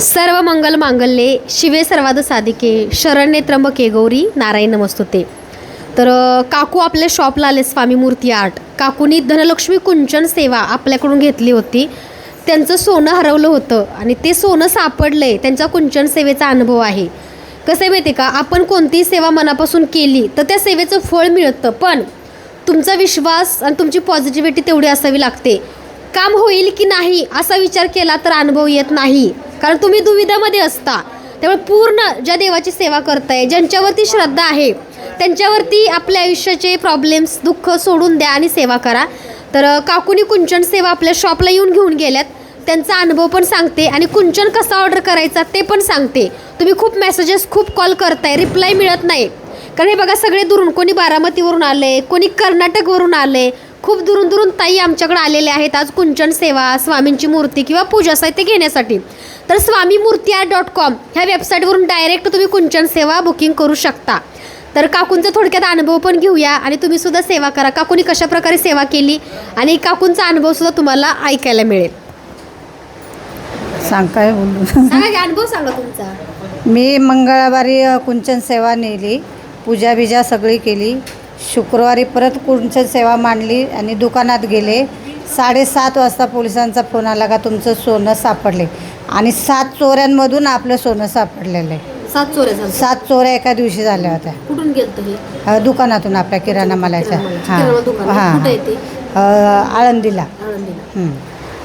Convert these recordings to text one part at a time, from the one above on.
सर्व मंगल मांगल्ये शिवे सर्वाद साधिके शरण्ये त्र्यंबके गौरी नारायण नमस्तुते. तर काकू आपल्या शॉपला आले स्वामी मूर्ती आर्ट. काकूनी धनलक्ष्मी कुंचन सेवा आपल्याकडून घेतली होती. त्यांचं सोनं हरवलं होतं आणि ते सोनं सापडलं आहे त्यांचा कुंचन सेवेचा अनुभव आहे. कसं आहे माहिती आहे का? आपण कोणतीही सेवा मनापासून केली तर त्या सेवेचं फळ मिळतं. पण तुमचा विश्वास आणि तुमची पॉझिटिव्हिटी तेवढी असावी लागते. काम होईल की नाही असा विचार केला तर अनुभव येत नाही. कारण तुम्ही दुविधामध्ये असता. त्यामुळे पूर्ण ज्या देवाची सेवा करताय ज्यांच्यावरती श्रद्धा आहे त्यांच्यावरती आपल्या आयुष्याचे प्रॉब्लेम्स दुःख सोडून द्या आणि सेवा करा. तर काकुनी कुंचन सेवा आपल्या शॉपला येऊन घेऊन गेल्यात. त्यांचा अनुभव पण सांगते आणि कुंचन कसा ऑर्डर करायचा ते पण सांगते. तुम्ही खूप मेसेजेस खूप कॉल करताय रिप्लाय मिळत नाही. कारण हे बघा सगळे दुरून कोणी बारामतीवरून आले कोणी कर्नाटकवरून आले खूप दुरून दुरून ताई आमच्याकडे आलेले आहेत. आज कुंचन सेवा स्वामींची मूर्ती किंवा पूजा साहित्य घेण्यासाठी. तर स्वामी मूर्ती आर्ट डॉट कॉम ह्या वेबसाईटवरून डायरेक्ट तुम्ही कुंचन सेवा बुकिंग करू शकता. तर काकूंचा थोडक्यात अनुभव पण घेऊया आणि तुम्ही सुद्धा सेवा करा. काकूनी कशा प्रकारे सेवा केली आणि काकूंचा अनुभव सुद्धा तुम्हाला ऐकायला मिळेल. सांग काय बोलू? सांगा की अनुभव सांगा तुमचा. मी मंगळवारी अ, कुंचन सेवा नेली. पूजा बिजा सगळी केली. शुक्रवारी परत कुंचन सेवा मांडली आणि दुकानात गेले. साडेसात वाजता पोलिसांचा फोन आला का तुमचं सोनं सापडले. आणि सात चोऱ्यांमधून आपलं सोनं सापडलेलं आहे. सात चोऱ्या झाल्या. सात चोऱ्या एका दिवशी झाल्या होत्या. कुठून गेलतं हे? अ, दुकानातून आपल्या किराणा मालाच्या. किराणा दुकान. हां. कुठं? हां आळंदीला. आळंदीला. हं.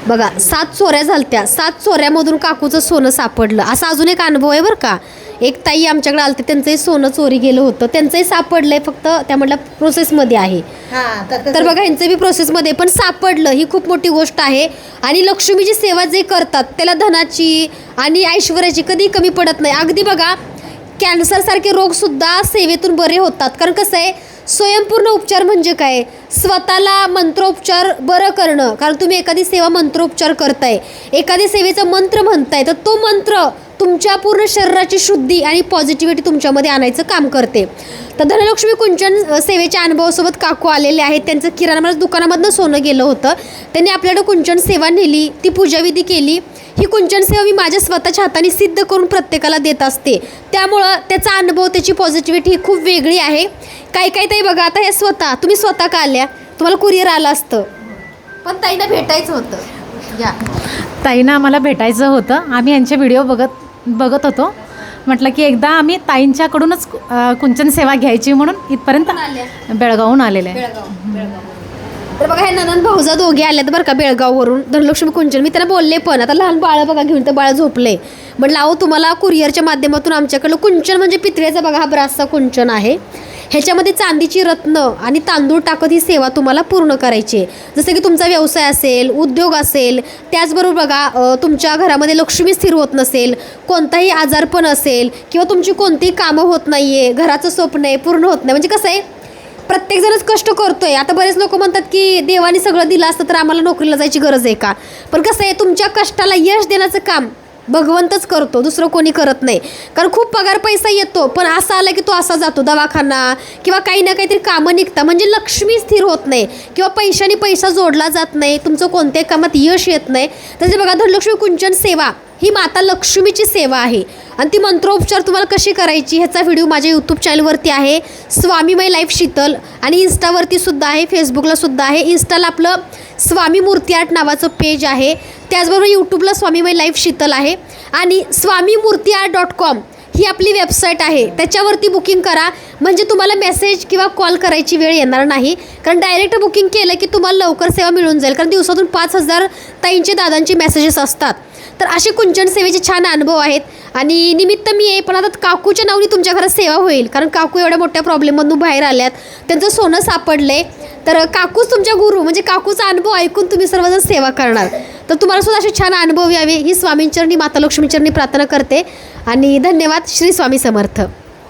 बघा सात चोऱ्या झालत्या. सात चोऱ्यामधून काकूचं सोनं सापडलं. असा अजून एक अनुभव आहे बरं का. एक ताई आमच्याकडे आलते त्यांचंही सोनं चोरी गेलं होतं. त्यांचंही सापडलंय फक्त त्या म्हटलं प्रोसेसमध्ये आहे. हां तर बघा ह्यांचं बी प्रोसेसमध्ये पण सापडलं ही खूप मोठी गोष्ट आहे. आणि लक्ष्मीची सेवा जे करतात त्याला धनाची आणि ऐश्वर्याची कधी कमी पडत नाही. अगदी बघा कॅन्सरसारखे रोगसुद्धा सेवेतून बरे होतात. कारण कसं आहे स्वयंपूर्ण उपचार म्हणजे काय? स्वतःला मंत्रोपचार बरं करणं. कारण तुम्ही एखादी सेवा मंत्रोपचार करताय. एखादी सेवेचा मंत्र म्हणताय तर तो मंत्र तुमच्या पूर्ण शरीराची शुद्धी आणि पॉझिटिव्हिटी तुमच्यामध्ये आणायचं काम करते. तर धनलक्ष्मी कुंचन सेवेच्या अनुभवासोबत काकू आलेले आहेत. त्यांचं किराणा मालाच्या दुकानामधनं सोनं गेलं होतं. त्यांनी आपल्याकडे कुंचन सेवा नेली ती पूजाविधी केली. ही कुंचन सेवा मी माझ्या स्वतःच्या हाताने सिद्ध करून प्रत्येकाला देत असते. त्यामुळं त्याचा अनुभव त्याची पॉझिटिव्हिटी ही खूप वेगळी आहे. काही काही ताई बघा आता हे स्वतः तुम्ही स्वतः का आल्या? तुम्हाला कुरिअर आलं असतं. पण ताईंना भेटायचं होतं. या. ताईंना आम्हाला भेटायचं होतं. आम्ही यांचे व्हिडिओ बघत बघत होतो. म्हटलं की एकदा आम्ही ताईंच्याकडूनच कुंचन सेवा घ्यायची म्हणून इथपर्यंत बेळगावहून आलेले आहे बेळगाव बेळगाव. तर बघा हे ननन भाऊजा दोघे आल्यात बरं का बेळगाववरून. धनलक्ष्मी कुंचन. मी त्यांना बोलले पण आता लहान बाळ बघा घेऊन तर बाळ झोपले म्हटलं अहो तुम्हाला कुरिअरच्या माध्यमातून आमच्याकडलं कुंचन म्हणजे पितळेचा बघा हा ब्रासचा कुंचन आहे. ह्याच्यामध्ये चांदीची रत्न आणि तांदूळ टाकत ही सेवा तुम्हाला पूर्ण करायची आहे. जसं की तुमचा व्यवसाय असेल उद्योग असेल त्याचबरोबर बघा तुमच्या घरामध्ये लक्ष्मी स्थिर होत नसेल कोणताही आजारपण असेल किंवा तुमची कोणतीही कामं होत नाही आहे घराचं स्वप्न आहे पूर्ण होत नाही. म्हणजे कसं आहे प्रत्येकजणच कष्ट करतो आहे आता बरेच लोक म्हणतात की देवाने सगळं दिलं असतं तर आम्हाला नोकरीला जायची गरज आहे का? पण कसं आहे तुमच्या कष्टाला यश देण्याचं काम भगवंतच करतो दुसरं कोणी करत नाही. कारण खूप पगार पैसा येतो पण असा आला की तो असा जातो दवाखाना किंवा काही ना काहीतरी कामं निघता. म्हणजे लक्ष्मी स्थिर होत नाही किंवा पैशाने पैसा जोडला जात नाही तुमचं कोणत्याही कामात यश येत नाही. तसे बघा धनलक्ष्मी कुंचन सेवा ही माता लक्ष्मीची सेवा आहे. आणि ती मंत्रोपचार तुम्हाला कशी करायची ह्याचा व्हिडिओ माझ्या यूट्यूब चॅनलवरती आहे. स्वामीमय लाईफ शीतल आणि इन्स्टावरती सुद्धा आहे फेसबुकला सुद्धा आहे. इन्स्टाला आपलं स्वामी मूर्ती आर्ट नावाचं पेज आहे. त्याचबरोबर यूट्यूबला स्वामीमय लाईफ शीतल आहे. आणि स्वामी मूर्ती आर्ट डॉट कॉम ही आपली वेबसाईट आहे. त्याच्यावरती बुकिंग करा. म्हणजे तुम्हाला मेसेज किंवा कॉल करायची वेळ येणार नाही. कारण डायरेक्ट बुकिंग केलं की तुम्हाला लवकर सेवा मिळून जाईल. कारण दिवसातून पाच हजार ताईंचे दादांचे मेसेजेस असतात. तर असे कुंचन सेवेचे छान अनुभव आहेत. आणि निमित्त मी आहे पण आता काकूच्या नावनी तुमच्या घरात सेवा होईल. कारण काकू एवढ्या मोठ्या प्रॉब्लेममधून बाहेर आल्यात. त्यांचं सोनं सापडलंय. तर काकूच तुमच्या गुरु म्हणजे काकूचा अनुभव ऐकून तुम्ही सर्वजण सेवा करणार. तर तुम्हाला सुद्धा असे छान अनुभव यावे. ही स्वामींचरणी माता लक्ष्मीचरणी प्रार्थना करते. आणि धन्यवाद. श्री स्वामी समर्थ.